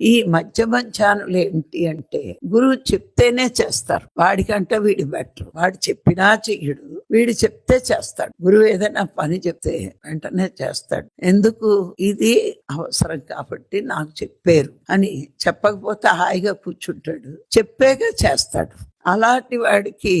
ఈ మధ్య మధ్యమంచానులు ఏంటి అంటే గురువు చెప్తేనే చేస్తారు. వాడికంటే వీడి బెటర్. వాడు చెప్పినా చెయ్యడు. వీడు చెప్తే చేస్తాడు. గురువు ఏదైనా పని చెప్తే వెంటనే చేస్తాడు. ఎందుకు? ఇది అవసరం కాబట్టి నాకు చెప్పారు అని చెప్పకపోతే హాయిగా కూర్చుంటాడు. చెప్పాక చేస్తాడు. అలాంటి వాడికి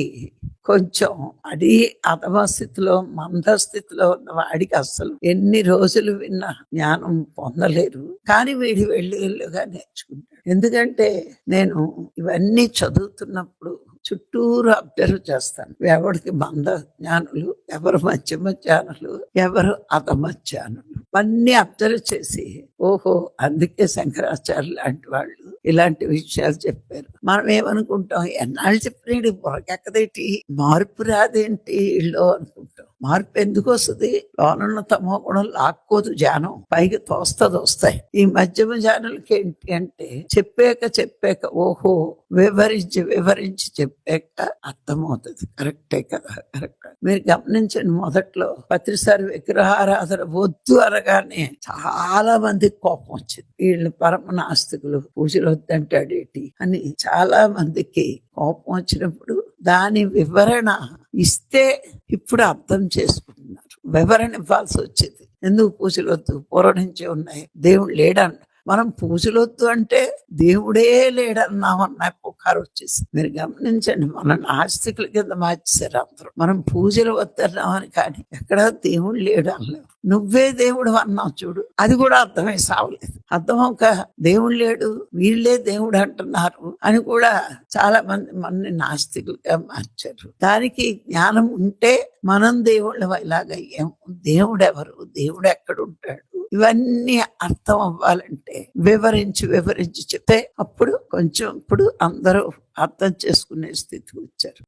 కొంచెం అది అధమ స్థితిలో మంద స్థితిలో ఉన్న వాడికి అసలు ఎన్ని రోజులు విన్నా జ్ఞానం పొందలేరు. కానీ వీడి వెళ్ళి వెళ్ళుగా నేర్చుకుంటాడు. ఎందుకంటే నేను ఇవన్నీ చదువుతున్నప్పుడు చుట్టూరు అబ్జర్వ్ చేస్తాను. ఎవరికి మంద జ్ఞానులు ఎవరు మధ్యమ జ్ఞానులు ఎవరు అధమ జ్ఞానులు అన్ని అబ్జర్వ్ చేసి ఓహో అందుకే శంకరాచార్య లాంటి వాళ్ళు ఇలాంటి విషయాలు చెప్పారు. మనం ఏమనుకుంటాం? ఎన్నాళ్ళు చెప్పినాడు బుర్రకెక్కదేటి? మార్పు రాదేంటి? ఇళ్ళు అనుకుంటాం. మార్పు ఎందుకు వస్తుంది? లోనున్న తమో గుణం లాక్కోదు జానం. పైకి తోస్తది వస్తాయి ఈ మధ్యమ జానులకి ఏంటి అంటే చెప్పాక చెప్పాక ఓహో వివరించి వివరించి చెప్పాక అర్థమవుతుంది. కరెక్టే కదా? కరెక్ట్. మీరు గమనించండి మొదట్లో ప్రతిసారి విగ్రహారాధన వద్దు అనగానే చాలా మందికి కోపం వచ్చింది. వీళ్ళు పరమ నాస్తికులు పూజలు వద్దంటాడేటి అని చాలా మందికి కోపం వచ్చినప్పుడు దాని వివరణ ఇస్తే ఇప్పుడు అర్థం చేసుకుంటున్నారు. వివరణ ఇవ్వాల్సి వచ్చేది. ఎందుకు పూజలు వద్దు? పూర్వం నుంచే ఉన్నాయి. దేవుడు లేడన్న మనం పూజలొద్దు అంటే దేవుడే లేడన్నామన్న పుకారు వచ్చేసి మీరు గమనించండి మన నాస్తికుల కింద మార్చేశారు అందరూ. మనం పూజలు వద్దన్నామని కానీ ఎక్కడ దేవుడు లేడు అనలేవు నువ్వే దేవుడు అన్నావు చూడు. అది కూడా అర్థమై సావలేదు. అర్థం ఒక దేవుడు లేడు వీళ్ళే దేవుడు అంటున్నారు అని కూడా చాలా మంది మనని నాస్తికులుగా మార్చారు. దానికి జ్ఞానం ఉంటే మనం దేవుళ్ళ ఇలాగ అయ్యాము దేవుడు ఎవరు దేవుడు ఎక్కడ ఉంటాడు ఇవన్నీ అర్థం అవ్వాలంటే వివరించి వివరించి చెప్తే అప్పుడు కొంచెం ఇప్పుడు అందరూ అర్థం చేసుకునే స్థితికి వచ్చారు.